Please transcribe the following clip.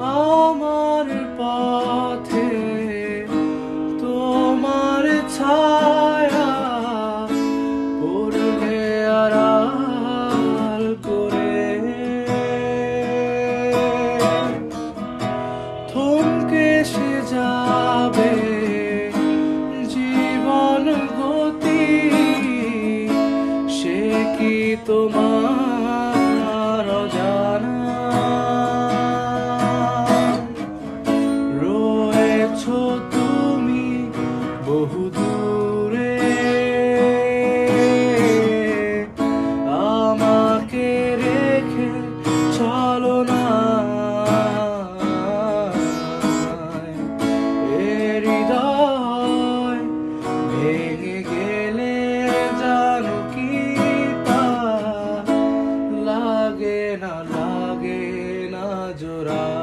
আমার পথে তোমার ছায়া পড়লে আড়াল করে। থমকে সে যাবে জীবন গতি, সে কি তোমার বহু দূরে আমাকে রেখে চলো না। এ ভেঙে গেলে জানো কি তা লাগে না লাগে না জোড়া।